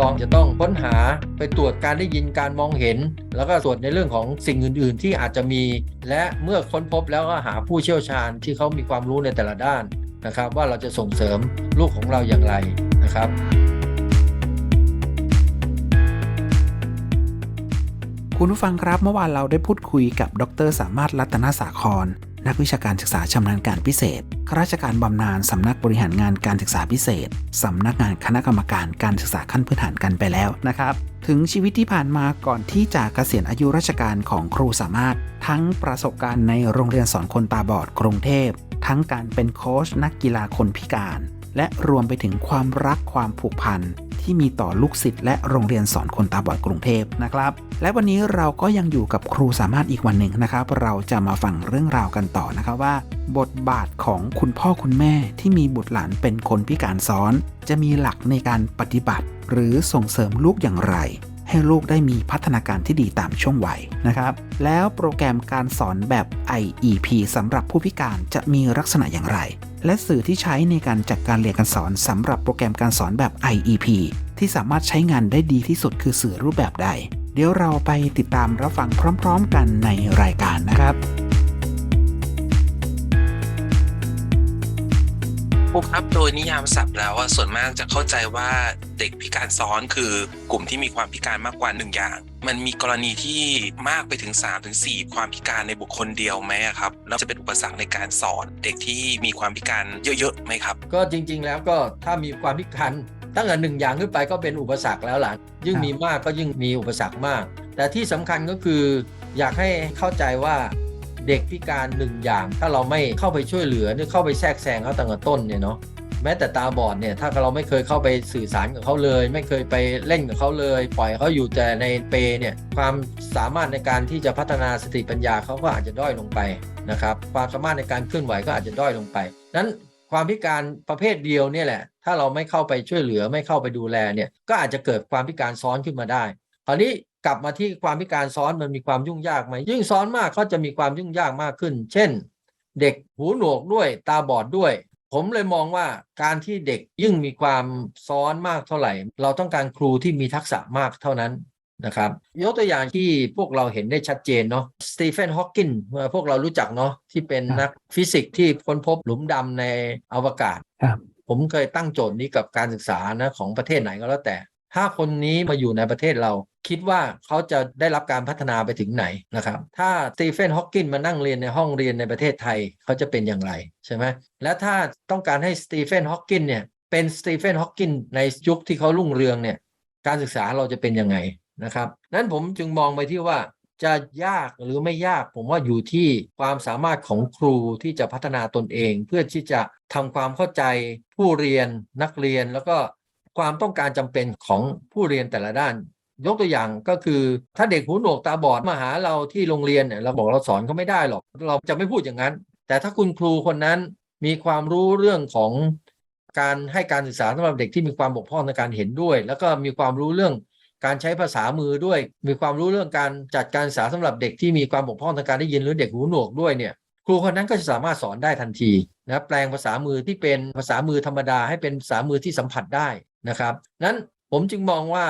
ครองจะต้องค้นหาไปตรวจการได้ยินการมองเห็น แล้วก็ตรวจในเรื่องของสิ่งอื่น ๆ ที่อาจจะมี และเมื่อค้นพบแล้วก็หาผู้เชี่ยวชาญที่เขามีความรู้ในแต่ละด้านนะครับ ว่าเราจะส่งเสริมลูกของเราอย่างไรนะครับคุณผู้ฟังครับเมื่อวานเราได้พูดคุยกับดร สามารถรัตนสาคร นักวิชาการศึกษาชำนาญการพิเศษข้าราชการบำนาญสำนักบริหารงานการศึกษาพิเศษสำนักงานคณะกรรมการการศึกษาขั้นพื้นฐานกันไปแล้วนะครับ ถึงชีวิตที่ผ่านมาก่อนที่จะเกษียณอายุราชการของครูสามารถ ทั้งประสบการณ์ในโรงเรียนสอนคนตาบอดกรุงเทพ ทั้งการเป็นโค้ชนักกีฬาคนพิการ และรวมไปถึงความรักความผูกพันที่มีต่อลูกศิษย์และโรงเรียนสอนคนตาบอดกรุงเทพนะครับ และวันนี้เราก็ยังอยู่กับครูสามารถอีกวันหนึ่งนะครับ เราจะมาฟังเรื่องราวกันต่อนะครับว่า บทบาทของคุณพ่อคุณแม่ที่มีบุตรหลานเป็นคนพิการซ้อน จะมีหลักในการปฏิบัติ หรือส่งเสริมลูกอย่างไร ให้ลูกได้มีพัฒนาการที่ดีตามช่วงวัยนะครับ แล้วโปรแกรมการสอนแบบ IEP สำหรับผู้พิการจะมีลักษณะอย่างไร และสื่อที่ใช้ในการจัดการเรียนการสอนสำหรับโปรแกรมการสอนแบบ IEP ที่สามารถใช้งานได้ดีที่สุดคือสื่อรูปแบบใด เดี๋ยวเราไปติดตามรับฟังพร้อม ๆ กันในรายการนะครับ ครูครับโดยนิยามศัพท์แล้วว่าส่วนมากจะเข้าใจว่าเด็กพิการซ้อนคือกลุ่มที่มีความพิการมากกว่าหนึ่งอย่าง มันมีกรณีที่มากไปถึง3ถึง4ความพิการในบุคคลเดียวไหมครับแล้วจะเป็นอุปสรรคในการสอนเด็กที่มีความพิการเยอะๆไหมครับ ก็จริง ๆ แล้วก็ถ้ามีความพิการตั้งแต่หนึ่งอย่างขึ้นไปก็เป็นอุปสรรคแล้วหล่ะยิ่งมีมากก็ยิ่งมีอุปสรรคมาก แต่ที่สำคัญก็คืออยากให้เข้าใจว่า เด็กพิการหนึ่งอย่าง ถ้าเราไม่เข้าไปช่วยเหลือหรือเข้าไปแทรกแซงเขาตั้งแต่ต้นเนี่ยเนาะแม้แต่ตาบอดเนี่ยถ้าเราไม่เคยเข้าไปสื่อสารกับเขาเลย ไม่เคยไปเล่นกับเขาเลย ปล่อยเขาอยู่แต่ในเปรเนี่ยความสามารถในการที่จะพัฒนาสติปัญญาเขาก็อาจจะด้อยลงไปนะครับความสามารถในการเคลื่อนไหวก็อาจจะด้อยลงไปนั้นความพิการประเภทเดียวเนี่ยแหละ ถ้าเราไม่เข้าไปช่วยเหลือไม่เข้าไปดูแลเนี่ยก็อาจจะเกิดความพิการซ้อนขึ้นมาได้คราวนี้ กลับมาที่ความพิการซ้อนมันมีความยุ่งยากไหมยิ่งซ้อนมากก็จะมีความยุ่งยากมากขึ้น เช่น เด็กหูหนวกด้วยตาบอดด้วย ผมเลยมองว่าการที่เด็กยิ่งมีความซ้อนมากเท่าไหร่ เราต้องการครูที่มีทักษะมากเท่านั้นนะครับยกตัวอย่างที่พวกเราเห็นได้ชัดเจนเนาะสตีเฟนฮอว์กินพวกเรารู้จักเนาะที่เป็นนักฟิสิกส์ที่ค้นพบหลุมดำในอวกาศครับผมเคยตั้งโจทย์นี้กับการศึกษานะของประเทศไหนก็แล้วแต่ ถ้าคนนี้มาอยู่ในประเทศเรา คิดว่าเขาจะได้รับการพัฒนาไปถึงไหนนะครับ ถ้าสตีเฟนฮอว์กินมานั่งเรียนในห้องเรียนในประเทศไทยเขาจะเป็นอย่างไรใช่ไหมและถ้าต้องการให้สตีเฟนฮอว์กินเนี่ยเป็นสตีเฟนฮอว์กินในยุคที่เขารุ่งเรืองเนี่ยการศึกษาเราจะเป็นยังไงนะครับนั้นผมจึงมองไปที่ว่าจะยากหรือไม่ยากผมว่าอยู่ที่ความสามารถของครูที่จะพัฒนาตนเอง เพื่อที่จะทำความเข้าใจผู้เรียนนักเรียนแล้วก็ ความต้องการจำเป็นของผู้เรียนแต่ละด้าน ยกตัวอย่างก็คือถ้าเด็กหูหนวกตาบอดมาหาเราที่โรงเรียนเนี่ยเราบอกเราสอนเขาไม่ได้หรอก เราจะไม่พูดอย่างนั้น แต่ถ้าคุณครูคนนั้นมีความรู้เรื่องของการให้การศึกษาสำหรับเด็กที่มีความบกพร่องในการเห็นด้วย แล้วก็มีความรู้เรื่องการใช้ภาษามือด้วย มีความรู้เรื่องการจัดการศึกษาสำหรับเด็กที่มีความบกพร่องทางการได้ยินหรือเด็กหูหนวกด้วยเนี่ยครูคนนั้นก็จะสามารถสอนได้ทันทีนะแปลงภาษามือที่เป็นภาษามือธรรมดาให้เป็นภาษามือที่สัมผัสได้ นะครับนั้นผมจึงมองว่า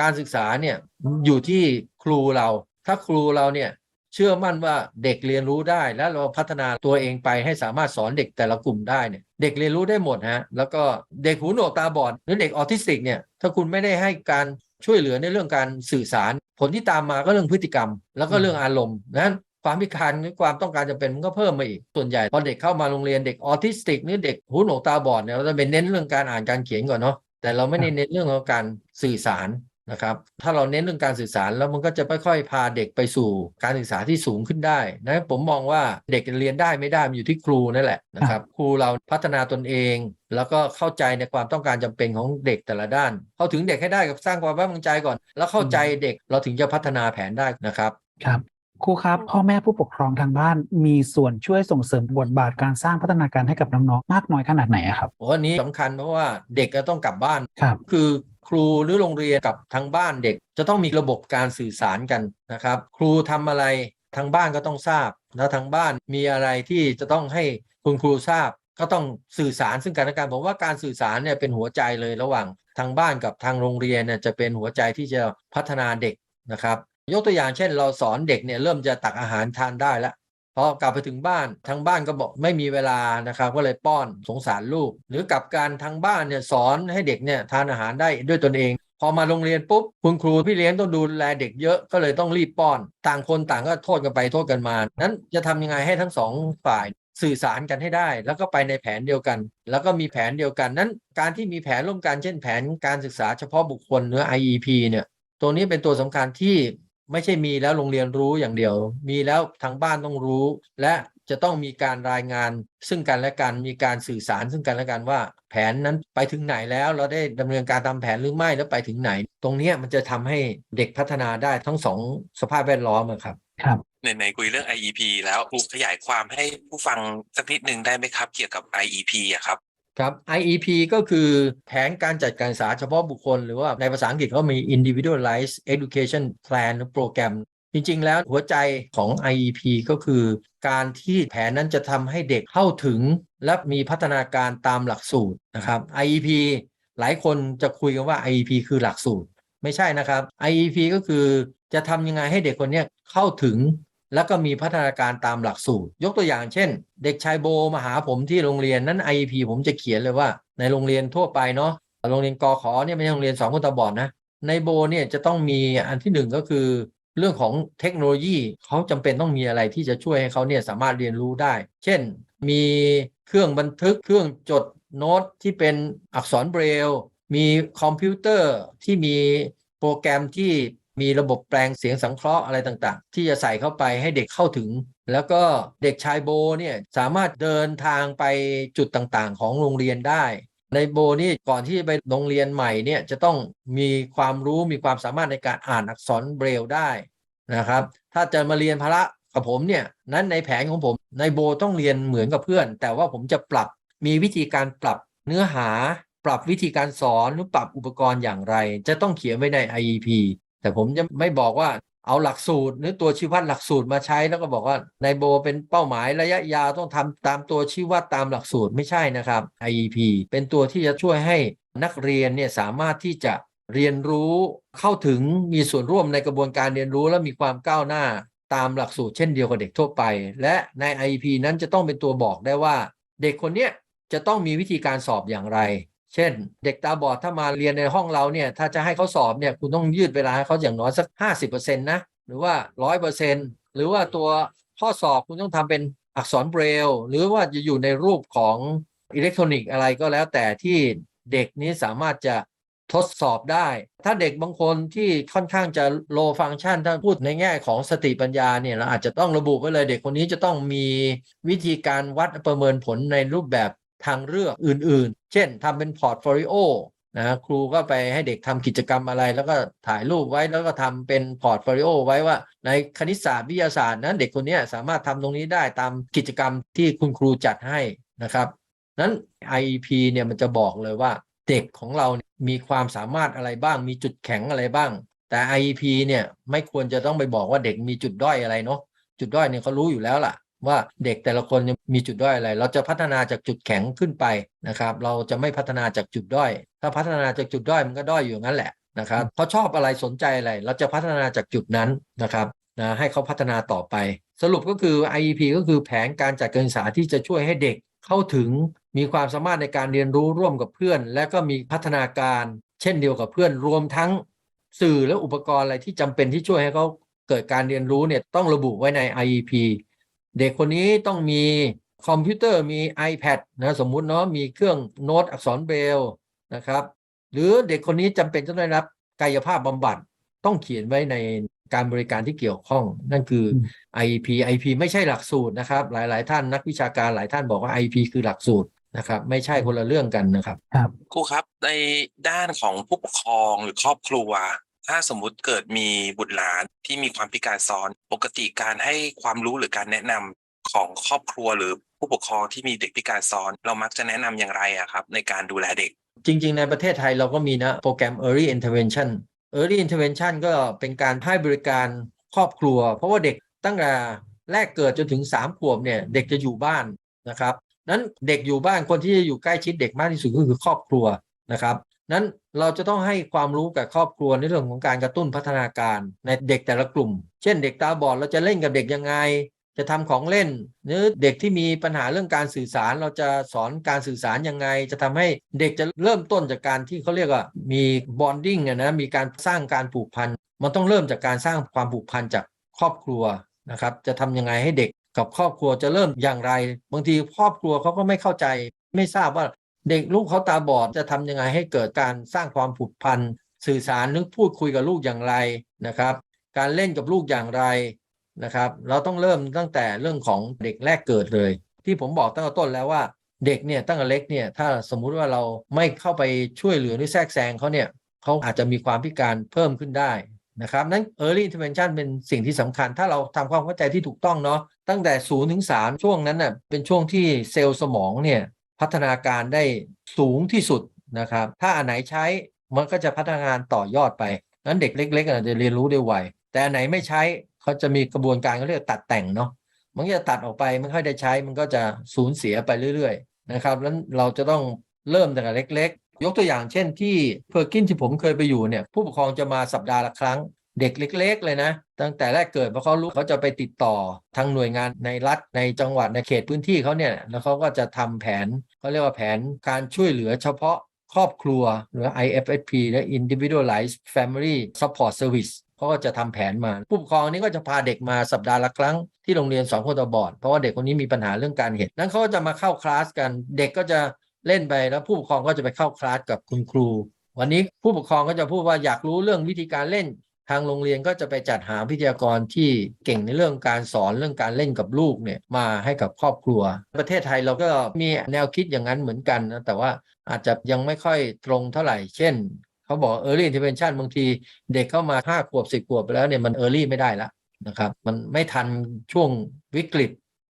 การศึกษาเนี่ยอยู่ที่ครูเรา ถ้าครูเราเนี่ยเชื่อมั่นว่าเด็กเรียนรู้ได้ และเราพัฒนาตัวเองไปให้สามารถสอนเด็กแต่ละกลุ่มได้เนี่ยเด็กเรียนรู้ได้หมดฮะแล้วก็เด็กหูหนวกตาบอดหรือเด็กออทิสติกเนี่ยถ้าคุณไม่ได้ให้การช่วยเหลือในเรื่องการสื่อสาร ผลที่ตามมาก็เรื่องพฤติกรรม แล้วก็เรื่องอารมณ์นั้นความพิการหรือความต้องการจะเป็นมันก็เพิ่มมาอีก ส่วนใหญ่พอเด็กเข้ามาโรงเรียนเด็กออทิสติกหรือเด็กหูหนวกตาบอดเนี่ยเราจะเป็นเน้นเรื่องการอ่านการเขียนก่อนเนาะ แต่เราไม่ได้เน้นเรื่องของการสื่อสารนะครับ ถ้าเราเน้นเรื่องการสื่อสารแล้วมันก็จะค่อยๆพาเด็กไปสู่การศึกษาที่สูงขึ้นได้นะผมมองว่าเด็กเรียนได้ไม่ได้มันอยู่ที่ครูนั่นแหละนะครับ ครูเราพัฒนาตนเอง แล้วก็เข้าใจในความต้องการจำเป็นของเด็กแต่ละด้าน เข้าถึงเด็กให้ได้กับสร้างความไว้วางใจก่อน แล้วเข้าใจเด็กเราถึงจะพัฒนาแผนได้นะครับครับ ครูครับ พ่อแม่ผู้ปกครองทางบ้าน มีส่วนช่วยส่งเสริมบทบาทการสร้างพัฒนาการให้กับน้องๆมากน้อยขนาดไหนอะครับโอ้อันนี้สำคัญเพราะว่าเด็กก็ต้องกลับบ้านครับคือครูหรือโรงเรียนกับทางบ้านเด็ก จะต้องมีระบบการสื่อสารกันนะครับ ครูทำอะไรทางบ้านก็ต้องทราบ แล้วทางบ้านมีอะไรที่จะต้องให้คุณครูทราบ ก็ต้องสื่อสารซึ่งกันและกันผมว่าการสื่อสารเนี่ยเป็นหัวใจเลยระหว่างทางบ้านกับทางโรงเรียนเนี่ยจะเป็นหัวใจที่จะพัฒนาเด็กนะครับ ยกตัวอย่างเช่น เราสอนเด็กเนี่ยเริ่มจะตักอาหารทานได้แล้วพอกลับไปถึงบ้านทางบ้านก็บอกไม่มีเวลานะครับก็เลยป้อนสงสารลูก หรือกับการทางบ้านเนี่ยสอนให้เด็กเนี่ยทานอาหารได้ด้วยตนเอง พอมาโรงเรียนปุ๊บคุณครูพี่เลี้ยงต้องดูแลเด็กเยอะก็เลยต้องรีบป้อน ต่างคนต่างก็โทษกันไปโทษกันมานั้นจะทำยังไงให้ทั้งสองฝ่ายสื่อสารกันให้ได้ แล้วก็ไปในแผนเดียวกัน แล้วก็มีแผนเดียวกันนั้น การที่มีแผนร่วมกันเช่นแผนการศึกษาเฉพาะบุคคลหรือ IEP เนี่ยตัวนี้เป็นตัวสำคัญที่ ไม่ใช่มีแล้วโรงเรียนรู้อย่างเดียว มีแล้วทางบ้านต้องรู้ และจะต้องมีการรายงาน ซึ่งกันและกันมีการสื่อสารซึ่งกันและกันว่า แผนนั้นไปถึงไหนแล้ว เราได้ดำเนินการตามแผนหรือไม่แล้วไปถึงไหน ตรงเนี้ยมันจะทำให้เด็กพัฒนาได้ทั้งสองสภาพแวดล้อมอะครับครับไหนๆคุยเรื่อง IEP แล้วครูขยายความให้ผู้ฟังสักนิดหนึ่งได้ไหมครับ เกี่ยวกับ IEP อะครับ ครับ IEP ก็คือแผนการจัดการศึกษาเฉพาะบุคคล หรือว่าในภาษาอังกฤษเขามี individualized education plan หรือโปรแกรม จริง ๆ แล้วหัวใจของ IEP ก็คือ การที่แผนนั้นจะทำให้เด็กเข้าถึง และมีพัฒนาการตามหลักสูตรนะครับ IEP หลายคนจะคุยกันว่า IEP คือหลักสูตร ไม่ใช่นะครับ IEP ก็คือจะทำยังไงให้เด็กคนนี้เข้าถึง แล้วก็มีพัฒนาการตามหลักสูตร ยกตัวอย่างเช่น เด็กชายโบมาหาผมที่โรงเรียนนั้น IEP ผมจะเขียนเลยว่า ในโรงเรียนทั่วไปเนาะโรงเรียนกอขอเนี่ยไม่ใช่โรงเรียนสองคนตาบอดนะในโบเนี่ยจะต้องมีอันที่หนึ่งก็คือ เรื่องของเทคโนโลยีเขาจำเป็นต้องมีอะไรที่จะช่วยให้เขาเนี่ยสามารถเรียนรู้ได้ เช่น มีเครื่องบันทึกเครื่องจดโน้ตที่เป็นอักษรเบรล มีคอมพิวเตอร์ที่มีโปรแกรมที่ มีระบบแปลงเสียงสังเคราะห์อะไรต่างๆ ที่จะใส่เข้าไปให้เด็กเข้าถึง แล้วก็เด็กชายโบเนี่ยสามารถเดินทางไปจุดต่างๆ ของโรงเรียนได้ ในโบนี่ก่อนที่จะไปโรงเรียนใหม่เนี่ยจะต้องมีความรู้มีความสามารถในการอ่านอักษรเบรลได้นะครับ ถ้าจะมาเรียนพละกับผมเนี่ยนั้นในแผนของผมในโบต้องเรียนเหมือนกับเพื่อน แต่ว่าผมจะปรับมีวิธีการปรับเนื้อหา ปรับวิธีการสอนหรือปรับอุปกรณ์อย่างไร จะต้องเขียนไว้ใน IEP แต่ผมจะไม่บอกว่าเอาหลักสูตร หรือตัวชี้วัดหลักสูตรมาใช้แล้วก็บอกว่าในโบเป็นเป้าหมายระยะยาวต้องทำตามตัวชี้วัดตามหลักสูตรไม่ใช่นะครับ IEP เป็นตัวที่จะช่วยให้นักเรียนเนี่ยสามารถที่จะเรียนรู้เข้าถึงมีส่วนร่วมในกระบวนการเรียนรู้และมีความก้าวหน้าตามหลักสูตรเช่นเดียวกับเด็กทั่วไป และใน IEP นั้นจะต้องเป็นตัวบอกได้ว่า เด็กคนเนี้ยจะต้องมีวิธีการสอบอย่างไร เช่น เด็กตาบอดถ้ามาเรียนในห้องเราเนี่ยถ้าจะให้เขาสอบเนี่ยคุณต้องยืดเวลาให้เขาอย่างน้อยสัก 50%นะหรือว่า 100%หรือว่าตัวข้อสอบคุณต้องทำเป็นอักษรเบรล หรือว่าจะอยู่ในรูปของอิเล็กทรอนิกส์อะไรก็แล้วแต่ที่เด็กนี้สามารถจะทดสอบได้ ถ้าเด็กบางคนที่ค่อนข้างจะ low function ถ้าพูดในแง่ของสติปัญญาเนี่ยเราอาจจะต้องระบุไว้เลย เด็กคนนี้จะต้องมีวิธีการวัดประเมินผลในรูปแบบ ทางเลือกอื่นๆ เช่นทำเป็นพอร์ตโฟลิโอนะครูก็ไปให้เด็กทำกิจกรรมอะไร แล้วก็ถ่ายรูปไว้แล้วก็ทำเป็นพอร์ตโฟลิโอไว้ว่าในคณิตศาสตร์วิทยาศาสตร์นั้นเด็กคนนี้สามารถทำตรงนี้ได้ตามกิจกรรมที่คุณครูจัดให้นะครับนั้น IEP เนี่ยมันจะบอกเลยว่าเด็กของเรามีความสามารถอะไรบ้าง มีจุดแข็งอะไรบ้าง แต่ IEP เนี่ยไม่ควรจะต้องไปบอกว่าเด็กมีจุดด้อยอะไรเนาะจุดด้อยเนี่ยเขารู้อยู่แล้วล่ะ ว่าเด็กแต่ละคนเนี่ยมีจุดด้อยอะไร เราจะพัฒนาจากจุดแข็งขึ้นไปนะครับ เราจะไม่พัฒนาจากจุดด้อย ถ้าพัฒนาจากจุดด้อยมันก็ด้อยอยู่อย่างนั้นแหละนะครับเขาชอบอะไรสนใจอะไร เราจะพัฒนาจากจุดนั้นนะครับนะให้เขาพัฒนาต่อไป สรุปก็คือ IEP ก็คือแผนการจัดการศึกษาที่จะช่วยให้เด็กเข้าถึงมีความสามารถในการเรียนรู้ร่วมกับเพื่อน และก็มีพัฒนาการเช่นเดียวกับเพื่อนรวมทั้งสื่อและอุปกรณ์อะไรที่จำเป็นที่ช่วยให้เขาเกิดการเรียนรู้เนี่ยต้องระบุไว้ใน IEP เด็กคนนี้ต้องมีคอมพิวเตอร์มี iPad นะสมมุติเนาะมีเครื่องโน้ตอักษรเบรลนะครับ หรือเด็กคนนี้จำเป็นต้องได้รับกายภาพบำบัดต้องเขียนไว้ในการบริการที่เกี่ยวข้อง นั่นคือ IEP IEP ไม่ใช่หลักสูตรนะครับ หลาย ๆ ท่านนักวิชาการหลายท่านบอกว่า IEP คือหลักสูตรนะครับ ไม่ใช่คนละเรื่องกันนะครับ ครับครูครับในด้านของผู้ปกครองหรือครอบครัว ถ้าสมมุติเกิดมีบุตรหลานที่มีความพิการซ้อน ปกติการให้ความรู้หรือการแนะนำของครอบครัวหรือผู้ปกครองที่มีเด็กพิการซ้อน เรามักจะแนะนำอย่างไรอะครับ ในการดูแลเด็ก จริง ๆ ในประเทศไทยเราก็มีนะโปรแกรม Early Intervention Early Intervention ก็เป็นการให้บริการครอบครัว เพราะว่าเด็กตั้งแต่แรกเกิดจนถึง 3 ขวบเนี่ยเด็กจะอยู่บ้านนะครับนั้นเด็กอยู่บ้านคนที่จะอยู่ใกล้ชิดเด็กมากที่สุดก็คือครอบครัวนะครับ นั้นเราจะต้องให้ความรู้กับครอบครัวในเรื่องของการกระตุ้นพัฒนาการในเด็กแต่ละกลุ่ม เช่น เด็กตาบอดเราจะเล่นกับเด็กยังไง จะทำของเล่นหรือเด็กที่มีปัญหาเรื่องการสื่อสารเราจะสอนการสื่อสารยังไง จะทำให้เด็กจะเริ่มต้นจากการที่เขาเรียกว่ามีบอนดิ้งนะมีการสร้างการผูกพันมันต้องเริ่มจากการสร้างความผูกพันจากครอบครัวนะครับจะทำยังไงให้เด็กกับครอบครัวจะเริ่มอย่างไร บางทีครอบครัวเขาก็ไม่เข้าใจ ไม่ทราบว่า เด็กลูกเขาตาบอดจะทำยังไงให้เกิดการสร้างความผูกพันสื่อสารนึกพูดคุยกับลูกอย่างไรนะครับ การเล่นกับลูกอย่างไรนะครับ เราต้องเริ่มตั้งแต่เรื่องของเด็กแรกเกิดเลย ที่ผมบอกตั้งแต่ต้นแล้วว่าเด็กเนี่ยตั้งแต่เล็กเนี่ยถ้าสมมุติว่าเราไม่เข้าไปช่วยเหลือหรือแทรกแซงเขาเนี่ยเขาอาจจะมีความพิการเพิ่มขึ้นได้นะครับนั้น early intervention เป็นสิ่งที่สำคัญ ถ้าเราทำความเข้าใจที่ถูกต้องเนาะตั้งแต่0ถึง3ช่วงนั้นน่ะเป็นช่วงที่เซลล์สมองเนี่ย พัฒนาการได้สูงที่สุดนะครับ ถ้าอันไหนใช้มันก็จะพัฒนางานต่อยอดไปนั้นเด็กเล็กๆอาจจะเรียนรู้ได้ไวแต่อันไหนไม่ใช้เขาจะมีกระบวนการเขาเรียกตัดแต่งเนาะมันจะตัดออกไปไม่ค่อยได้ใช้มันก็จะสูญเสียไปเรื่อยๆนะครับแล้วเราจะต้องเริ่มตั้งแต่เล็ก ๆ ยกตัวอย่างเช่นที่เพอร์กินที่ผมเคยไปอยู่เนี่ยผู้ปกครองจะมาสัปดาห์ละครั้ง เด็กเล็ก ๆ เลยนะ ตั้งแต่แรกเกิดพอเขารู้เขาจะไปติดต่อทางหน่วยงานในรัฐในจังหวัดในเขตพื้นที่เขาเนี่ยแล้วเขาก็จะทำแผนเขาเรียกว่าแผนการช่วยเหลือเฉพาะครอบครัวหรือ IFSP และ Individualized Family Support Service เขาก็จะทำแผนมา ผู้ปกครองนี้ก็จะพาเด็กมาสัปดาห์ละครั้งที่โรงเรียนสอนคนตาบอด เพราะว่าเด็กคนนี้มีปัญหาเรื่องการเห็น นั้นเขาก็จะมาเข้าคลาสกัน เด็กก็จะเล่นไปแล้วผู้ปกครองก็จะไปเข้าคลาสกับคุณครู วันนี้ผู้ปกครองก็จะพูดว่าอยากรู้เรื่องวิธีการเล่น ทางโรงเรียนก็จะไปจัดหาวิทยากรที่เก่งในเรื่องการสอนเรื่องการเล่นกับลูกเนี่ยมาให้กับครอบครัว ประเทศไทยเราก็มีแนวคิดอย่างนั้นเหมือนกันนะแต่ว่าอาจจะยังไม่ค่อยตรงเท่าไหร่ เช่นเขาบอก early intervention บางทีเด็กเข้ามาห้าขวบสิบขวบไปแล้วเนี่ยมัน early ไม่ได้ละนะครับมันไม่ทันช่วงวิกฤต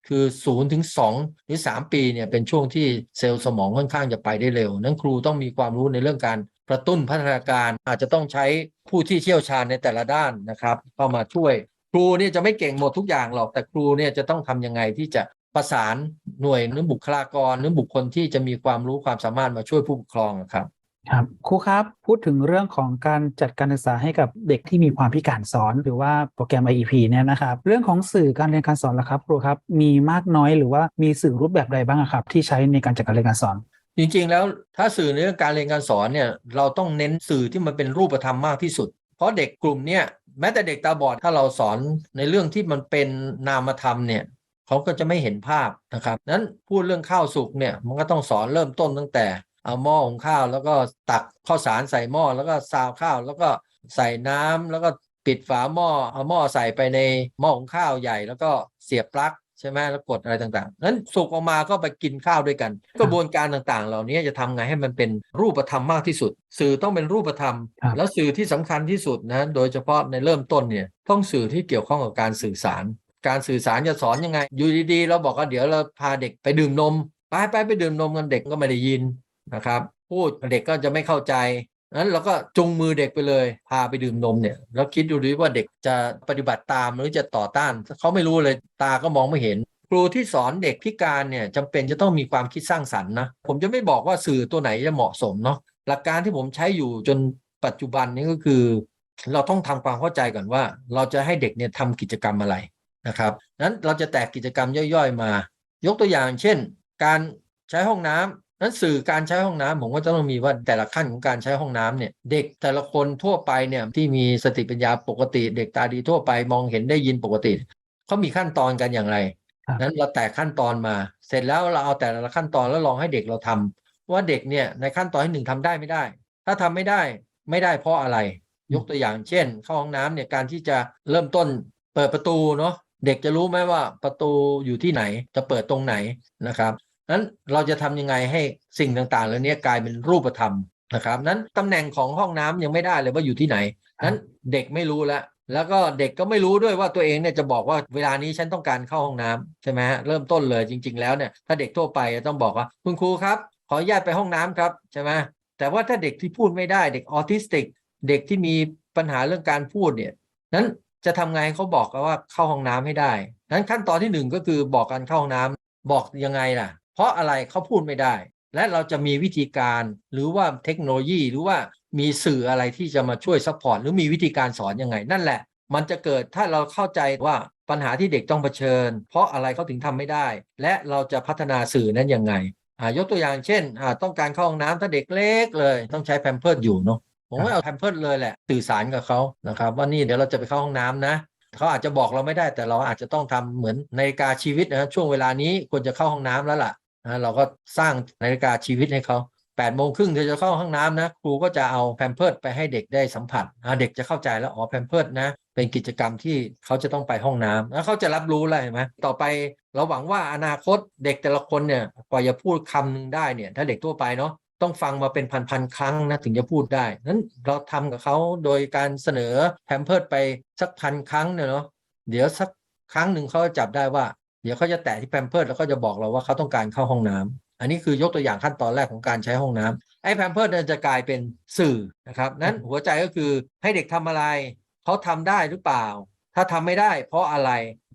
คือ0ถึง2หรือ 3 ปีเนี่ยเป็นช่วงที่เซลล์สมองค่อนข้างจะไปได้เร็ว นั้นครูต้องมีความรู้ในเรื่องการ กระตุ้นพัฒนาการอาจจะต้องใช้ผู้ที่เชี่ยวชาญในแต่ละด้านนะครับ เข้ามาช่วย ครูเนี่ยจะไม่เก่งหมดทุกอย่างหรอก แต่ครูเนี่ยจะต้องทำยังไงที่จะประสานหน่วยหรือบุคลากรหรือบุคคลที่จะมีความรู้ความสามารถมาช่วยผู้ปกครองครับครับครูครับพูดถึงเรื่องของการจัดการศึกษาให้กับเด็กที่มีความพิการสอน หรือว่าโปรแกรม IEP เนี่ยนะครับ เรื่องของสื่อการเรียนการสอนล่ะครับครูครับ มีมากน้อยหรือว่ามีสื่อรูปแบบใดบ้างครับ ที่ใช้ในการจัดการเรียนการสอน จริงๆแล้วถ้าสื่อในเรื่องการเรียนการสอนเนี่ยเราต้องเน้นสื่อที่มันเป็นรูปธรรมมากที่สุด เพราะเด็กกลุ่มเนี่ยแม้แต่เด็กตาบอดถ้าเราสอนในเรื่องที่มันเป็นนามธรรมเนี่ยเขาก็จะไม่เห็นภาพนะครับนั้นพูดเรื่องข้าวสุกเนี่ยมันก็ต้องสอนเริ่มต้นตั้งแต่เอาหม้อหุงข้าวแล้วก็ตักข้าวสารใส่หม้อแล้วก็ซาวข้าว แล้วก็ใส่น้ำแล้วก็ปิดฝาหม้อเอาหม้อใส่ไปในหม้อหุงข้าวใหญ่ แล้วก็เสียบปลั๊ก ใช่ไหมแล้วกดอะไรต่างๆนั้นสุกออกมาก็ไปกินข้าวด้วยกัน กระบวนการต่างๆ เหล่านี้จะทำไงให้มันเป็นรูปธรรมมากที่สุด สื่อต้องเป็นรูปธรรมครับแล้วสื่อที่สำคัญที่สุดนะโดยเฉพาะในเริ่มต้นเนี่ยต้องสื่อที่เกี่ยวข้องกับการสื่อสาร การสื่อสารจะสอนยังไง อยู่ดีๆ เราบอกว่าเดี๋ยวเราพาเด็กไปดื่มนม ไปไปไปดื่มนมกันเด็กก็ไม่ได้ยินนะครับพูดเด็กก็จะไม่เข้าใจ นั้นเราก็จุงมือเด็กไปเลย พาไปดื่มนมเนี่ยแล้วคิดดูดิว่าเด็กจะปฏิบัติตามหรือจะต่อต้านเขาไม่รู้เลยตาก็มองไม่เห็น ครูที่สอนเด็กพิการเนี่ยจำเป็นจะต้องมีความคิดสร้างสรรค์นะผมจะไม่บอกว่าสื่อตัวไหนจะเหมาะสมเนาะหลักการที่ผมใช้อยู่จนปัจจุบันนี้ก็คือ เราต้องทำความเข้าใจก่อนว่า เราจะให้เด็กเนี่ยทำกิจกรรมอะไรนะครับนั้นเราจะแตกกิจกรรมย่อยๆมา ยกตัวอย่างเช่น การใช้ห้องน้ำ นั้นสื่อการใช้ห้องน้ำผมก็จะต้องมีว่าแต่ละขั้นของการใช้ห้องน้ำเนี่ยเด็กแต่ละคนทั่วไปเนี่ยที่มีสติปัญญาปกติ เด็กตาดีทั่วไปมองเห็นได้ยินปกติเขามีขั้นตอนกันอย่างไรครับนั้นเราแตกขั้นตอนมา เสร็จแล้วเราเอาแต่ละขั้นตอนแล้วลองให้เด็กเราทำว่าเด็กเนี่ยในขั้นตอนที่หนึ่งทำได้ไม่ได้ ถ้าทำไม่ได้ไม่ได้เพราะอะไร ยกตัวอย่างเช่น เข้าห้องน้ำเนี่ยการที่จะเริ่มต้นเปิดประตูเนาะเด็กจะรู้ไหมว่าประตูอยู่ที่ไหนจะเปิดตรงไหนนะครับ นั้นเราจะทำยังไงให้สิ่งต่างๆเหล่านี้กลายเป็นรูปธรรมนะครับนั้นตำแหน่งของห้องน้ำยังไม่ได้เลยว่าอยู่ที่ไหน นั้นเด็กไม่รู้แล้วแล้วก็เด็กก็ไม่รู้ด้วยว่าตัวเองเนี่ยจะบอกว่าเวลานี้ฉันต้องการเข้าห้องน้ำใช่ไหมฮะเริ่มต้นเลยจริง ๆ แล้วเนี่ยถ้าเด็กทั่วไปต้องบอกว่าคุณครูครับ ขออนุญาตไปห้องน้ำครับใช่ไหมแต่ว่าถ้าเด็กที่พูดไม่ได้เด็กออทิสติก เด็กที่มีปัญหาเรื่องการพูดเนี่ยนั้นจะทำไงเขาบอกกันว่าเข้าห้องน้ำให้ได้นั้นขั้นตอนที่หนึ่งก็คือบอกการเข้าห้องน้ำบอกยังไงล่ะ เพราะอะไรเขาพูดไม่ได้ และเราจะมีวิธีการหรือว่าเทคโนโลยีหรือว่ามีสื่ออะไรที่จะมาช่วยซัพพอร์ตหรือมีวิธีการสอนยังไง นั่นแหละ มันจะเกิดถ้าเราเข้าใจว่าปัญหาที่เด็กต้องเผชิญ เพราะอะไรเขาถึงทำไม่ได้ และเราจะพัฒนาสื่อนั้นยังไงยกตัวอย่างเช่นต้องการเข้าห้องน้ำถ้าเด็กเล็กเลย ต้องใช้แพมเพิร์ดอยู่เนาะผมว่าเอาแพมเพิร์ดเลยแหละสื่อสารกับเขานะครับว่านี่เดี๋ยวเราจะไปเข้าห้องน้ำนะ เขาอาจจะบอกเราไม่ได้แต่เราอาจจะต้องทำเหมือนนาฬิกาชีวิตนะช่วงเวลานี้ควรจะเข้าห้องน้ำแล้วล่ะนะเราก็สร้างนาฬิกาชีวิตให้เขา8ปดโมงครึ่งเธอจะเข้าห้องน้ำนะ ครูก็จะเอาแพมเพิร์ดไปให้เด็กได้สัมผัสเด็กจะเข้าใจแล้วอ๋อแพมเพิร์ดนะ เป็นกิจกรรมที่เขาจะต้องไปห้องน้ำแล้วเขาจะรับรู้แล้วเห็นไหมต่อไปเราหวังว่าอนาคตเด็กแต่ละคนเนี่ยกว่าจะพูดคำหนึ่งได้เนี่ย ถ้าเด็กทั่วไปเนาะ ต้องฟังมาเป็นพันๆครั้งนะถึงจะพูดได้ นั้นเราทำกับเขาโดยการเสนอแพมเพิร์ดไปสักพันครั้งเนาะเดี๋ยวสักครั้งหนึ่งเขาจะจับได้ว่า เดี๋ยวเขาจะแตะที่แพมเพิร์ดแล้วก็จะบอกเราว่าเขาต้องการเข้าห้องน้ำอันนี้คือยกตัวอย่างขั้นตอนแรกของการใช้ห้องน้ำไอ้แพมเพิร์ดจะกลายเป็นสื่อนะครับนั้นหัวใจก็คือให้เด็กทำอะไรเขาทำได้หรือเปล่า ถ้าทำไม่ได้ เพราะอะไร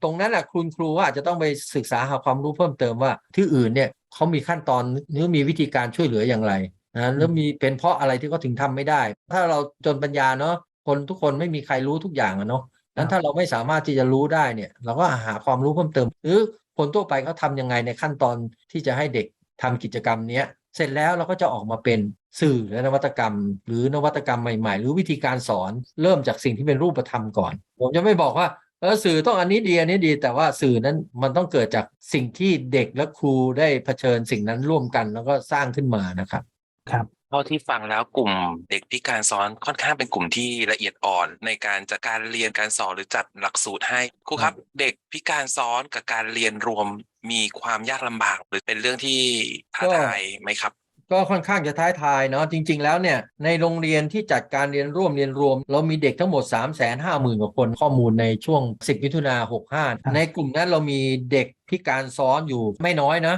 ตรงนั้นแหละคุณครูอาจจะต้องไปศึกษาหาความรู้เพิ่มเติมว่าที่อื่นเนี่ยเขามีขั้นตอนหรือมีวิธีการช่วยเหลืออย่างไรนะแล้วมีเป็นเพราะอะไรที่เขาถึงทำไม่ได้ ถ้าเราจนปัญญาเนาะคนทุกคนไม่มีใครรู้ทุกอย่างอะเนาะนั้นถ้าเราไม่สามารถที่จะรู้ได้เนี่ย เราก็หาความรู้เพิ่มเติม หรือคนทั่วไปเขาทำยังไงในขั้นตอนที่จะให้เด็กทำกิจกรรมเนี้ยเสร็จแล้วเราก็จะออกมาเป็นสื่อและนวัตกรรม หรือนวัตกรรมใหม่ ๆ หรือวิธีการสอนเริ่มจากสิ่งที่เป็นรูปธรรมก่อน ผมจะไม่บอกว่าเออสื่อต้องอันนี้ดีอันนี้ดี แต่ว่าสื่อนั้นมันต้องเกิดจากสิ่งที่เด็กและครูได้เผชิญสิ่งนั้นร่วมกันแล้วก็สร้างขึ้นมานะครับครับเท่าที่ฟังแล้วกลุ่มเด็กพิการซ้อนค่อนข้างเป็นกลุ่มที่ละเอียดอ่อน ในการจัดการเรียนการสอนหรือจัดหลักสูตรให้ครูครับ เด็กพิการซ้อนกับการเรียนรวมมีความยากลำบากหรือเป็นเรื่องที่ท้าทายไหมครับ ก็ค่อนข้างจะท้ายทายเนาะจริง ๆ แล้วเนี่ยในโรงเรียนที่จัดการเรียนร่วมเรียนรวม เรามีเด็กทั้งหมด 3 5 0 0 0 0กว่าคนข้อมูลในช่วง 10มิถุนา65 ในกลุ่มนั้นเรามีเด็กพิการซ้อนอยู่ไม่น้อยนะ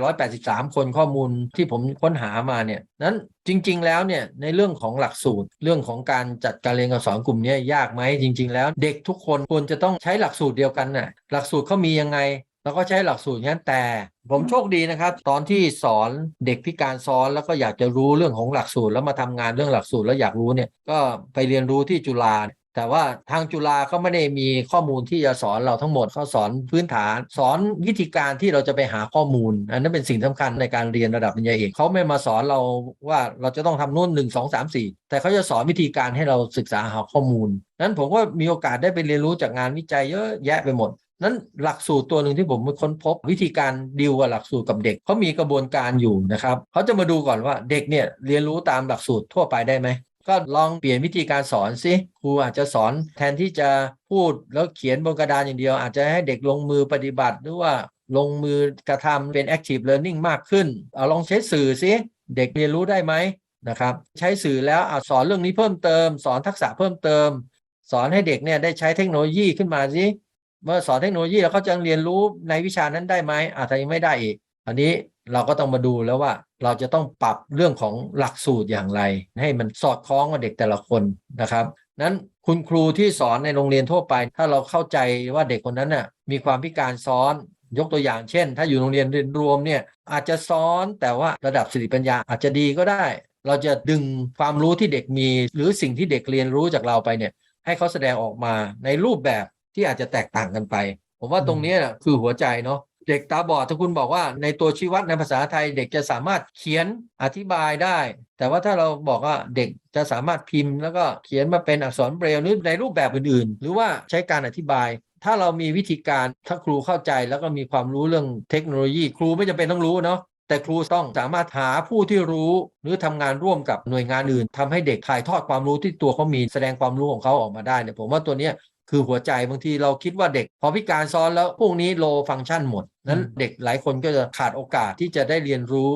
6,883 คนข้อมูลที่ผมค้นหามาเนี่ยนั้นจริง ๆ แล้วเนี่ยในเรื่องของหลักสูตร เรื่องของการจัดการเรียนการสอนกลุ่มเนี้ยยากไหมจริง ๆ แล้ว เด็กทุกคนควรจะต้องใช้หลักสูตรเดียวกันน่ะหลักสูตรเขามียังไง แล้วก็ใช้หลักสูตรนั้นแต่ ผมโชคดีนะครับ ตอนที่สอนเด็กพิการซ้อนแล้วก็อยากจะรู้เรื่องของหลักสูตรแล้วมาทำงานเรื่องหลักสูตรแล้วอยากรู้เนี่ยก็ไปเรียนรู้ที่จุฬาแต่ว่าทางจุฬาก็ไม่ได้มีข้อมูลที่จะสอนเราทั้งหมดเขาสอนพื้นฐาน สอนวิธีการที่เราจะไปหาข้อมูล อันนั้นเป็นสิ่งสำคัญในการเรียนระดับปริญญาเอกเขาไม่มาสอนเราว่าเราจะต้องทำนู่นหนึ่งสองสามสี่แต่เขาจะสอนวิธีการให้เราศึกษาหาข้อมูล นั้นผมก็มีโอกาสได้ไปเรียนรู้จากงานวิจัยเยอะแยะไปหมด นั้นหลักสูตรตัวหนึ่งที่ผมค้นพบวิธีการดิวกับหลักสูตรกับเด็กเขามีกระบวนการอยู่นะครับเขาจะมาดูก่อนว่าเด็กเนี่ยเรียนรู้ตามหลักสูตรทั่วไปได้ไหมก็ลองเปลี่ยนวิธีการสอนสิครูอาจจะสอนแทนที่จะพูดแล้วเขียนบนกระดานอย่างเดียว อาจจะให้เด็กลงมือปฏิบัติหรือว่าลงมือกระทำเป็น active learning มากขึ้นเอาลองใช้สื่อสิเด็กเรียนรู้ได้ไหมนะครับใช้สื่อแล้วอสอนเรื่องนี้เพิ่มเติม สอนทักษะเพิ่มเติม สอนให้เด็กเนี่ยได้ใช้เทคโนโลยีขึ้นมาสิ เมื่อสอนเทคโนโลยีแล้วเขาจะเรียนรู้ในวิชานั้นได้ไหมอาจจะยังไม่ได้อีก อันนี้เราก็ต้องมาดูแล้วว่าเราจะต้องปรับเรื่องของหลักสูตรอย่างไร ให้มันสอดคล้องกับเด็กแต่ละคนนะครับนั้นคุณครูที่สอนในโรงเรียนทั่วไป ถ้าเราเข้าใจว่าเด็กคนนั้นน่ะมีความพิการซ้อนยกตัวอย่างเช่น ถ้าอยู่โรงเรียนเรียนรวมเนี่ยอาจจะซ้อนแต่ว่าระดับสติปัญญาอาจจะดีก็ได้ เราจะดึงความรู้ที่เด็กมี หรือสิ่งที่เด็กเรียนรู้จากเราไปเนี่ยให้เขาแสดงออกมาในรูปแบบ ที่อาจจะแตกต่างกันไป ผมว่าตรงเนี้ยน่ะคือหัวใจเนาะเด็กตาบอดถ้าคุณบอกว่าในตัวชี้วัดในภาษาไทย เด็กจะสามารถเขียนอธิบายได้ แต่ว่าถ้าเราบอกว่าเด็กจะสามารถพิมพ์ แล้วก็เขียนมาเป็นอักษรเบรลหรือในรูปแบบอื่นๆ หรือว่าใช้การอธิบาย ถ้าเรามีวิธีการถ้าครูเข้าใจแล้วก็มีความรู้เรื่องเทคโนโลยี ครูไม่จำเป็นต้องรู้เนาะแต่ครูต้องสามารถหาผู้ที่รู้ หรือทำงานร่วมกับหน่วยงานอื่นทำให้เด็กถ่ายทอดความรู้ที่ตัวเขามีแสดงความรู้ของเขาออกมาได้เนี่ยผมว่าตัวเนี้ย คือหัวใจบางทีเราคิดว่าเด็ก พอพิการซ้อนแล้วพวกนี้โลฟังก์ชันหมด นั้นเด็กหลายคนก็จะขาดโอกาสที่จะได้เรียนรู้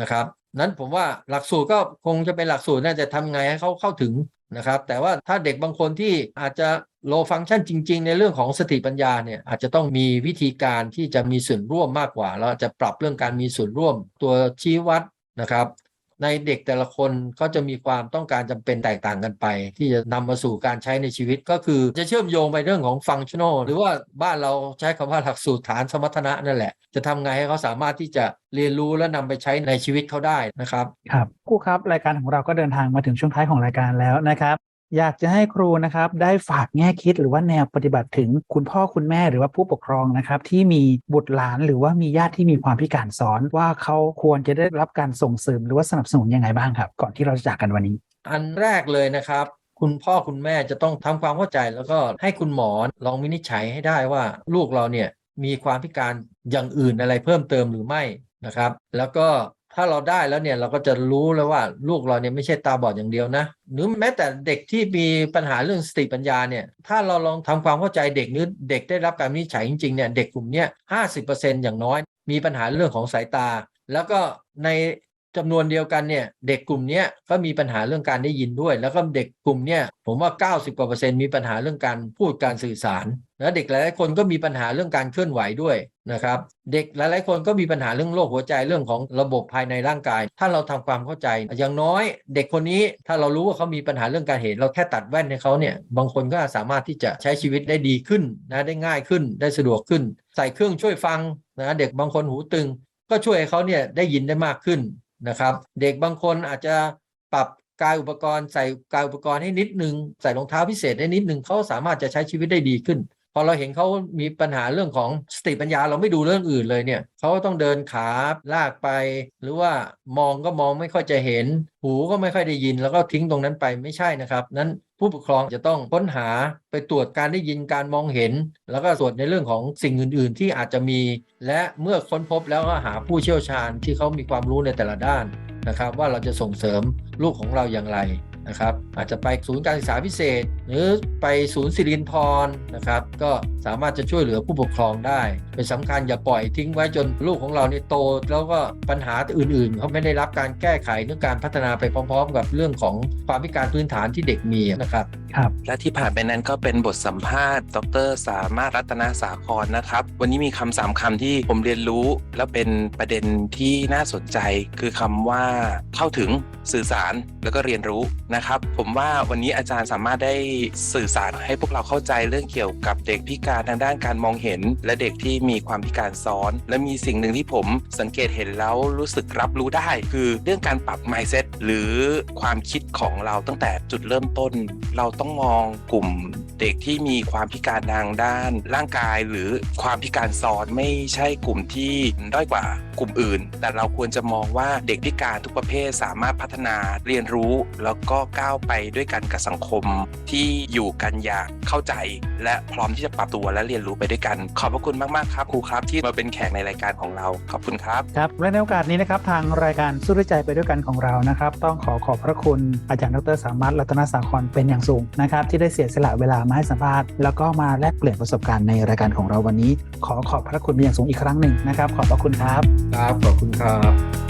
นะครับ นั้นผมว่าหลักสูตรก็คงจะเป็นหลักสูตรน่าจะทำไงให้เขาเข้าถึงนะครับ แต่ว่าถ้าเด็กบางคนที่อาจจะโลฟังก์ชันจริง ๆ ในเรื่องของสติปัญญาเนี่ยอาจจะต้องมีวิธีการที่จะมีส่วนร่วมมากกว่า แล้วอาจจะปรับเรื่องการมีส่วนร่วมตัวชี้วัดนะครับ ในเด็กแต่ละคนก็จะมีความต้องการจำเป็นแตกต่างกันไป ที่จะนำมาสู่การใช้ในชีวิตก็คือจะเชื่อมโยงไปเรื่องของฟังชั่นอลหรือว่าบ้านเราใช้คำว่าหลักสูตรฐานสมรรถนะนั่นแหละ จะทำไงให้เขาสามารถที่จะเรียนรู้และนำไปใช้ในชีวิตเขาได้นะครับ ครับครูครับรายการของเราก็เดินทางมาถึงช่วงท้ายของรายการแล้วนะครับ อยากจะให้ครูนะครับได้ฝากแง่คิดหรือว่าแนวปฏิบัติถึงคุณพ่อคุณแม่หรือว่าผู้ปกครองนะครับที่มีบุตรหลานหรือว่ามีญาติที่มีความพิการซ้อนว่าเขาควรจะได้รับการส่งเสริมหรือว่าสนับสนุนยังไงบ้างครับ ก่อนที่เราจะจากกันวันนี้ อันแรกเลยนะครับคุณพ่อคุณแม่จะต้องทำความเข้าใจแล้วก็ให้คุณหมอลองวินิจฉัยให้ได้ว่าลูกเราเนี่ยมีความพิการอย่างอื่นอะไรเพิ่มเติมหรือไม่นะครับ แล้วก็ ถ้าเราได้แล้วเนี่ยเราก็จะรู้แล้วว่าลูกเราเนี่ยไม่ใช่ตาบอดอย่างเดียวนะหรือแม้แต่เด็กที่มีปัญหาเรื่องสติปัญญาเนี่ยถ้าเราลองทำความเข้าใจเด็กหรือเด็กได้รับการวินิจฉัยจริงๆเนี่ยเด็กกลุ่มเนี้ยห้าสิบเปอร์เซ็นต์อย่างน้อย มีปัญหาเรื่องของสายตา แล้วก็ในจำนวนเดียวกันเนี่ยเด็กกลุ่มนี้ก็มีปัญหาเรื่องการได้ยินด้วย แล้วก็เด็กกลุ่มเนี้ยผมว่า 90กว่าเปอร์เซ็นต์มีปัญหาเรื่องการพูดการสื่อสาร แล้วเด็กหลายๆคนก็มีปัญหาเรื่องการเคลื่อนไหวด้วยนะครับ เด็กหลายๆคนก็มีปัญหาเรื่องโรคหัวใจเรื่องของระบบภายในร่างกาย ถ้าเราทำความเข้าใจ อย่างน้อยเด็กคนนี้ถ้าเรารู้ว่าเขามีปัญหาเรื่องการเห็น เราแค่ตัดแว่นให้เขาเนี่ยบางคนก็สามารถที่จะใช้ชีวิตได้ดีขึ้นนะได้ง่ายขึ้นได้สะดวกขึ้น ใส่เครื่องช่วยฟังนะเด็กบางคนหูตึง ก็ช่วยให้เขาเนี่ยได้ยินได้มากขึ้นนะครับ เด็กบางคนอาจจะปรับกายอุปกรณ์ใส่กายอุปกรณ์ให้นิดนึงใส่รองเท้าพิเศษได้นิดนึงเขาสามารถจะใช้ชีวิตได้ดีขึ้น พอเราเห็นเขามีปัญหาเรื่องของสติปัญญาเราไม่ดูเรื่องอื่นเลยเนี่ยเขาก็ต้องเดินขาลากไป หรือว่ามองก็มองไม่ค่อยจะเห็น หูก็ไม่ค่อยได้ยิน แล้วก็ทิ้งตรงนั้นไปไม่ใช่นะครับ นั้นผู้ปกครองจะต้องค้นหาไปตรวจการได้ยินการมองเห็น แล้วก็ตรวจในเรื่องของสิ่งอื่น ๆ ที่อาจจะมี และเมื่อค้นพบแล้วก็หาผู้เชี่ยวชาญที่เขามีความรู้ในแต่ละด้านนะครับ ว่าเราจะส่งเสริมลูกของเราอย่างไร นะครับอาจจะไปศูนย์การศึกษาพิเศษ หรือไปศูนย์สิรินทรนะครับก็สามารถจะช่วยเหลือผู้ปกครองได้ เป็นสำคัญอย่าปล่อยทิ้งไว้จนลูกของเราเนี่ยโต แล้วก็ปัญหาอื่นๆเขาไม่ได้รับการแก้ไขหรือการพัฒนาไปพร้อม ๆ กับเรื่องของความพิการพื้นฐานที่เด็กมีนะครับครับและที่ผ่านไปนั้นก็เป็นบทสัมภาษณ์ ดร สามารถรัตนาสาครนะครับ วันนี้มีคำสามคำที่ผมเรียนรู้ แล้วเป็นประเด็นที่น่าสนใจ คือคำว่าเข้าถึงสื่อสารแล้วก็เรียนรู้นะครับ ผมว่าวันนี้อาจารย์สามารถได้สื่อสารให้พวกเราเข้าใจเรื่องเกี่ยวกับเด็กพิการทางด้านการมองเห็น และเด็กที่มีความพิการซ้อน และมีสิ่งหนึ่งที่ผมสังเกตเห็นแล้วรู้สึกรับรู้ได้ คือเรื่องการปรับ mindset หรือความคิดของเราตั้งแต่จุดเริ่มต้น เราต้องมองกลุ่มเด็กที่มีความพิการทางด้านร่างกาย หรือความพิการซ้อนไม่ใช่กลุ่มที่ด้อยกว่ากลุ่มอื่น แต่เราควรจะมองว่าเด็กพิการทุกประเภทสามารถพัฒนาเรียนรู้แล้วก็ก้าวไปด้วยกันกับสังคมที่อยู่กันอย่างเข้าใจ และพร้อมที่จะปรับตัวและเรียนรู้ไปด้วยกัน ขอบพระคุณมากๆครับครูครับ ที่มาเป็นแขกในรายการของเราขอบคุณครับครับและในโอกาสนี้นะครับทางรายการสู้ด้วยใจไปด้วยกันของเรานะครับ ต้องขอขอบพระคุณอาจารย์ดรสามารถรัตนสาครเป็นอย่างสูงนะครับที่ได้เสียสละเวลามาให้สัมภาษณ์แล้วก็มาแลกเปลี่ยนประสบการณ์ในรายการของเราวันนี้ ขอขอบพระคุณเป็นอย่างสูงอีกครั้งหนึ่งนะครับ ขอบพระคุณครับ ครับขอบคุณครับ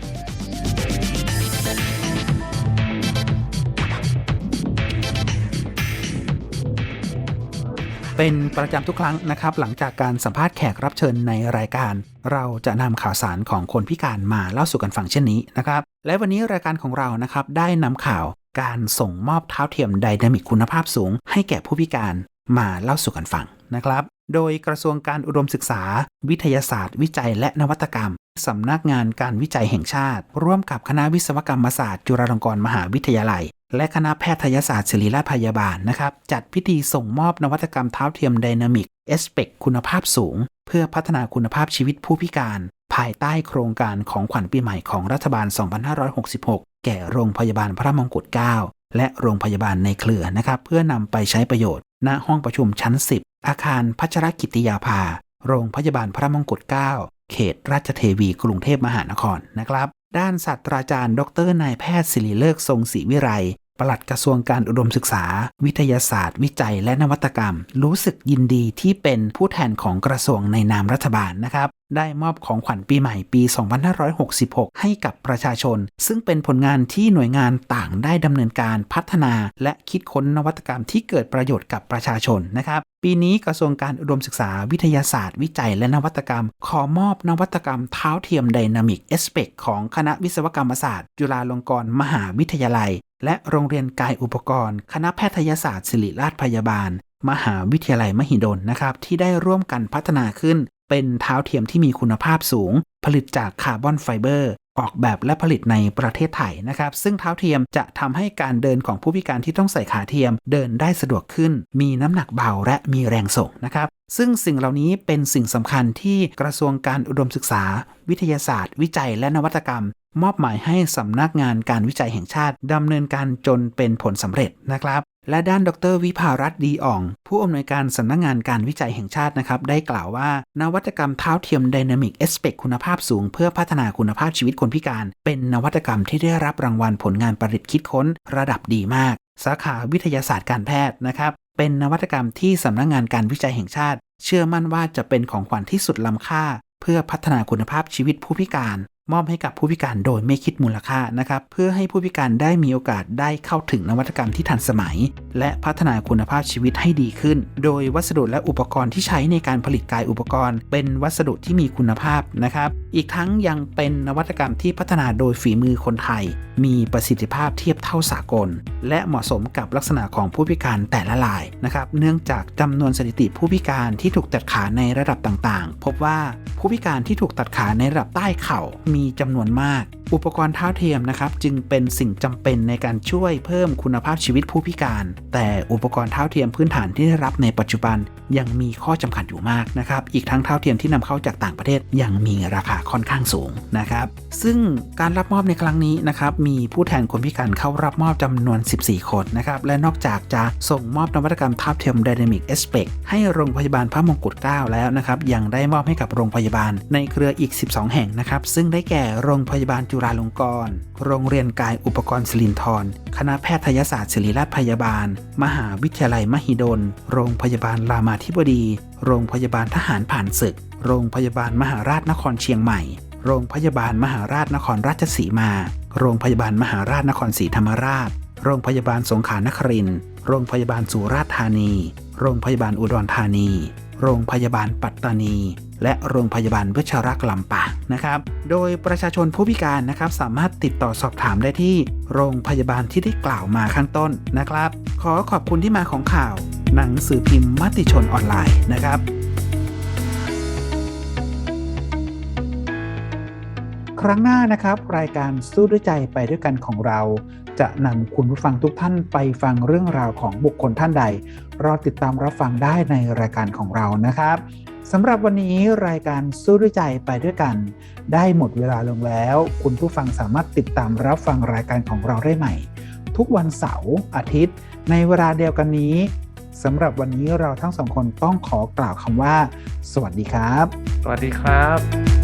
เป็นประจำทุกครั้งนะครับ หลังจากการสัมภาษณ์แขกรับเชิญในรายการ เราจะนำข่าวสารของคนพิการมาเล่าสู่กันฟังเช่นนี้นะครับ และวันนี้รายการของเรานะครับได้นำข่าวการส่งมอบเท้าเทียมไดนามิกคุณภาพสูง ให้แก่ผู้พิการมาเล่าสู่กันฟังนะครับ โดยกระทรวงการอุดมศึกษา วิทยาศาสตร์ วิจัยและนวัตกรรมสำนักงานการวิจัยแห่งชาติ ร่วมกับคณะวิศวกรรมศาสตร์ จุฬาลงกรณ์มหาวิทยาลัย และคณะแพทยศาสตร์ศิริราชพยาบาลนะครับ จัดพิธีส่งมอบนวัตกรรมเท้าเทียมไดนามิกเอสเปกคุณภาพสูง เพื่อพัฒนาคุณภาพชีวิตผู้พิการ ภายใต้โครงการของขวัญปีใหม่ของรัฐบาล 2566 แก่โรงพยาบาลพระมงกุฎ9และโรงพยาบาลในเครือนะครับ เพื่อนำไปใช้ประโยชน์ ณห้องประชุมชั้น 10 อาคารพัชรกิติยาภา โรงพยาบาลพระมงกุฎ9เขตราชเทวีกรุงเทพมหานครนะครับ ด้านศาสตราจารย์ ดรนายแพทย์ศิริเลิกทรงศรีวิไล ปลัดกระทรวงการอุดมศึกษา วิทยาศาสตร์ วิจัย และนวัตกรรม รู้สึกยินดีที่เป็นผู้แทนของกระทรวงในนามรัฐบาลนะครับ ได้มอบของขวัญปีใหม่ปี 2566 ให้กับประชาชน ซึ่งเป็นผลงานที่หน่วยงานต่างได้ดำเนินการพัฒนา และคิดค้นนวัตกรรมที่เกิดประโยชน์กับประชาชนนะครับปีนี้กระทรวงการอุดมศึกษาวิทยาศาสตร์ วิจัยและนวัตกรรม ขอมอบนวัตกรรมเท้าเทียมไดนามิกเอสเปกของคณะวิศวกรรมศาสตร์ จุฬาลงกรณ์มหาวิทยาลัย และโรงเรียนกายอุปกรณ์ คณะแพทยศาสตร์ศิริราชพยาบาล มหาวิทยาลัยมหิดลนะครับ ที่ได้ร่วมกันพัฒนาขึ้น เป็นเท้าเทียมที่มีคุณภาพสูง ผลิตจากคาร์บอนไฟเบอร์ออกแบบและผลิตในประเทศไทยนะครับ ซึ่งเท้าเทียมจะทำให้การเดินของผู้พิการที่ต้องใส่ขาเทียม เดินได้สะดวกขึ้น มีน้ำหนักเบาและมีแรงส่งนะครับ ซึ่งสิ่งเหล่านี้เป็นสิ่งสำคัญที่กระทรวงการอุดมศึกษา วิทยาศาสตร์ วิจัยและนวัตกรรม มอบหมายให้สำนักงานการวิจัยแห่งชาติดำเนินการจนเป็นผลสำเร็จนะครับและด้านดรวิภารัตน์ดีอ่อง ผู้อำนวยการสำนักงานการวิจัยแห่งชาตินะครับ ได้กล่าวว่า นวัตกรรมเท้าเทียมไดนามิกเอสเปกคุณภาพสูง เพื่อพัฒนาคุณภาพชีวิตคนพิการ เป็นนวัตกรรมที่ได้รับรางวัลผลงานประดิษฐ์คิดค้น ระดับดีมาก สาขาวิทยาศาสตร์การแพทย์นะครับ เป็นนวัตกรรมที่สำนักงานการวิจัยแห่งชาติ เชื่อมั่นว่าจะเป็นของขวัญที่สุดล้ำค่า เพื่อพัฒนาคุณภาพชีวิตผู้พิการ มอบให้กับผู้พิการโดยไม่คิดมูลค่านะครับเพื่อให้ผู้พิการได้มีโอกาสได้เข้าถึงนวัตกรรมที่ทันสมัย และพัฒนาคุณภาพชีวิตให้ดีขึ้น โดยวัสดุและอุปกรณ์ที่ใช้ในการผลิตกายอุปกรณ์ เป็นวัสดุที่มีคุณภาพนะครับ อีกทั้งยังเป็นนวัตกรรมที่พัฒนาโดยฝีมือคนไทย มีประสิทธิภาพเทียบเท่าสากล และเหมาะสมกับลักษณะของผู้พิการแต่ละรายนะครับเนื่องจากจำนวนสถิติผู้พิการที่ถูกตัดขาในระดับต่างๆ พบว่าผู้พิการที่ถูกตัดขาในระดับใต้เข่ามีจำนวนมาก อุปกรณ์เท้าเทียมนะครับ จึงเป็นสิ่งจำเป็นในการช่วยเพิ่มคุณภาพชีวิตผู้พิการ แต่อุปกรณ์เท้าเทียมพื้นฐานที่ได้รับในปัจจุบันยังมีข้อจำกัดอยู่มากนะครับ อีกทั้งเท้าเทียมที่นำเข้าจากต่างประเทศยังมีราคาค่อนข้างสูงนะครับ ซึ่งการรับมอบในครั้งนี้นะครับมีผู้แทนคนพิการเข้ารับมอบจำนวน 14 คนนะครับและนอกจากจะส่งมอบนวัตกรรมเท้าเทียม Dynamic a s p e c t ให้โรงพยาบาลพระมงกุฎ9แล้วนะครับยังได้มอบให้กับโรงพยาบาลในเครืออีก 12 แห่งนะครับซึ่งได้แก่โรงพยาบาลจุฬาลงกรณ์ โรงเรียนกายอุปกรณ์ศิรินทร คณะแพทยศาสตร์ศิริราชพยาบาล มหาวิทยาลัยมหิดล โรงพยาบาลรามาธิบดี โรงพยาบาลทหารผ่านศึก โรงพยาบาลมหาราชนครเชียงใหม่ โรงพยาบาลมหาราชนครราชสีมา โรงพยาบาลมหาราชนครศรีธรรมราช โรงพยาบาลสงขลานครินทร์ โรงพยาบาลสุราษฎร์ธานี โรงพยาบาลอุดรธานี โรงพยาบาลปัตตานี และโรงพยาบาลวัชรักลำปางนะครับ โดยประชาชนผู้พิการนะครับ สามารถติดต่อสอบถามได้ที่โรงพยาบาลที่ได้กล่าวมาข้างต้นนะครับ ขอขอบคุณที่มาของข่าว หนังสือพิมพ์มติชนออนไลน์นะครับครั้งหน้านะครับ รายการสู้ด้วยใจไปด้วยกันของเรา จะนำคุณผู้ฟังทุกท่านไปฟังเรื่องราวของบุคคลท่านใด รอติดตามรับฟังได้ในรายการของเรานะครับสำหรับวันนี้รายการสู้ด้วยใจไปด้วยกัน ได้หมดเวลาลงแล้ว คุณผู้ฟังสามารถติดตามรับฟังรายการของเราได้ใหม่ ทุกวันเสาร์อาทิตย์ ในเวลาเดียวกันนี้สำหรับวันนี้เราทั้งสองคนต้องขอกล่าวคำว่า สวัสดีครับ สวัสดีครับ